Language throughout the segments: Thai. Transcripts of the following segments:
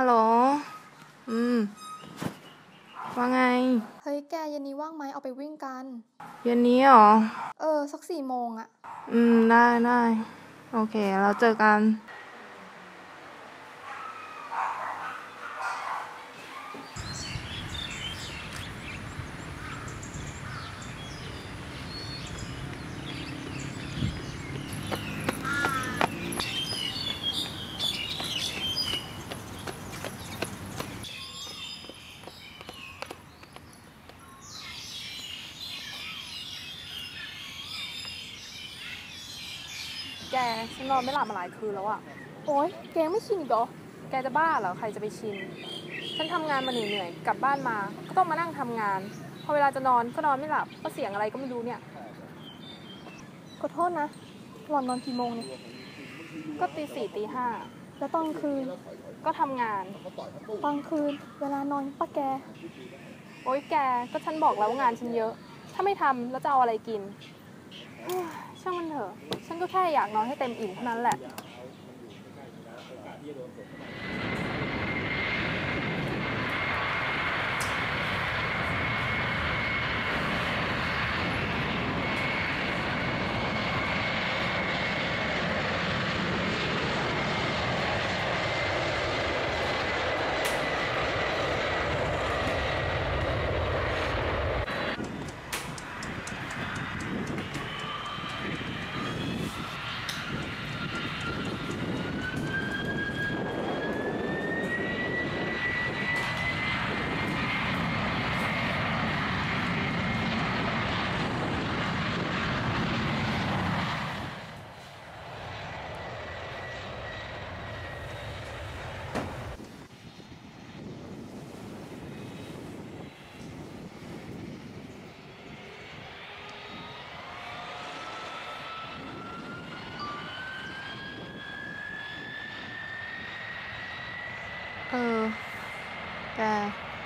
ฮัลโหล อืม ว่าไง เฮ้ยแกเย็นนี้ว่างไหมเอาไปวิ่งกัน เย็นนี้เหรอ เออ สักสี่โมงอะ อืม ได้ได้ โอเค เราเจอกัน ฉันนอนไม่หลับมาหลายคืนแล้วอะโอ๊ยแกยังไม่ชินอีกเหรอแกจะบ้าเหรอใครจะไปชิน ฉันทำงานมาเหนื่อยๆกลับบ้านมา ก็ต้องมานั่งทำงาน พอเวลาจะนอนก็นอนไม่หลับก็เสียงอะไรก็ไม่รู้เนี่ยขอโทษนะหล่อนนอนกี่โมงเนี่ยก็ตีสี่ตีห้าแล้วตอนคืนก็ทำงานตอนคืน เวลานอนปะแก โอ๊ยแกก็ฉันบอกแล้วว่างานฉันเยอะ ถ้าไม่ทำแล้วจะเอาอะไรกินเฮ้ยช่างมันเถอะ ฉันก็ แค่อยากนอนให้เต็มอิ่มเท่านั้นแหละ ออแก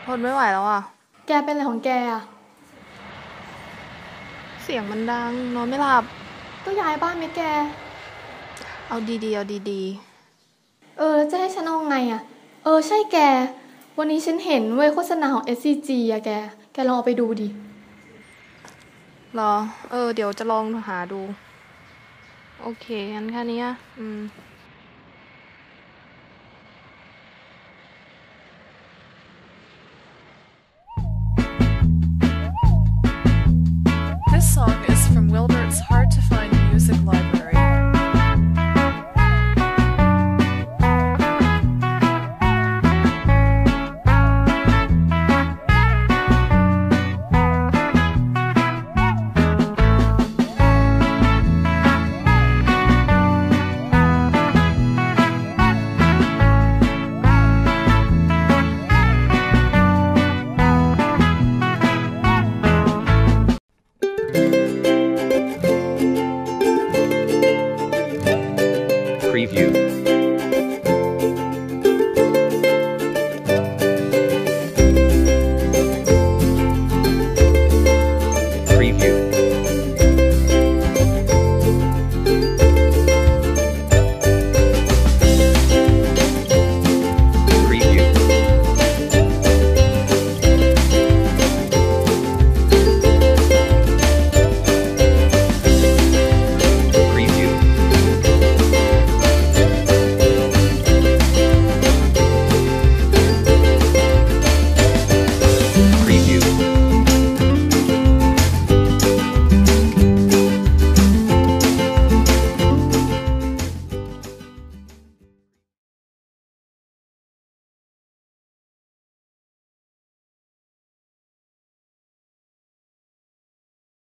ทนไม่ไหวแล้วอะ แกเป็นอะไรของแกอะ เสียงมันดัง นอนไม่หลับ ก็ย้ายบ้านไหมแก เอาดีๆ เอาดีเออแล้วจะให้ฉันเอาไงอะ เออใช่แก วันนี้ฉันเห็นเว้ยโฆษณาของ SCG อะแก แกลองเอาไปดูดิๆเหรอ เออ เดี๋ยวจะลองหาดู โอเค งั้นแค่นี้อะอืม preview.